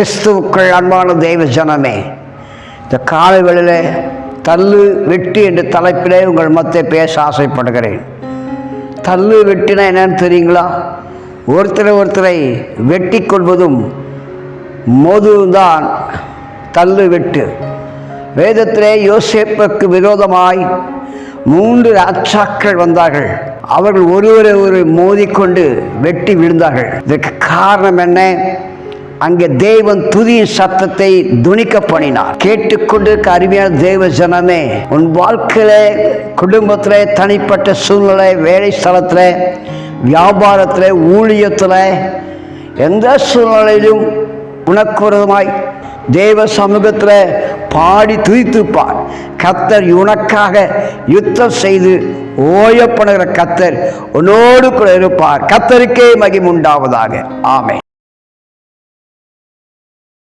கிறிஸ்துவுக்கள் அன்பான தெய்வ ஜனமே இந்த காலை தள்ளு வெட்டு என்ற தலைப்பிலே உங்கள் மத்திய பேச ஆசைப்படுகிறேன். தள்ளு வெட்டினா என்னன்னு தெரியுங்களா? ஒருத்தரை ஒருத்தரை வெட்டி கொள்வதும் மோதுதான் தள்ளு வெட்டு. வேதத்திலே யோசேப்புக்கு விரோதமாய் மூன்று அச்சாக்கள் வந்தார்கள். அவர்கள் ஒருவரை ஒரு மோதிக்கொண்டு வெட்டி விழுந்தார்கள். இதற்கு காரணம் என்ன? அங்கே தேவன் துதியின் சத்தத்தை துணிக்க பண்ணினார் கேட்டுக்கொண்டிருக்க அருமையான தேவ ஜனமே உன் வாழ்க்கையில குடும்பத்தில் தனிப்பட்ட சூழ்நிலை வேலை ஸ்தலத்தில் வியாபாரத்தில் ஊழியத்தில் எந்த சூழ்நிலையிலும் உனக்குறதுமாய் தேவ சமூகத்தில் பாடி துதித்துப்பார் கத்தர் உனக்காக யுத்தம் செய்து ஓயப்படுகிற கத்தர் உன்னோடு கூட இருப்பார். கத்தருக்கே மகிமுண்டாவதாக ஆமை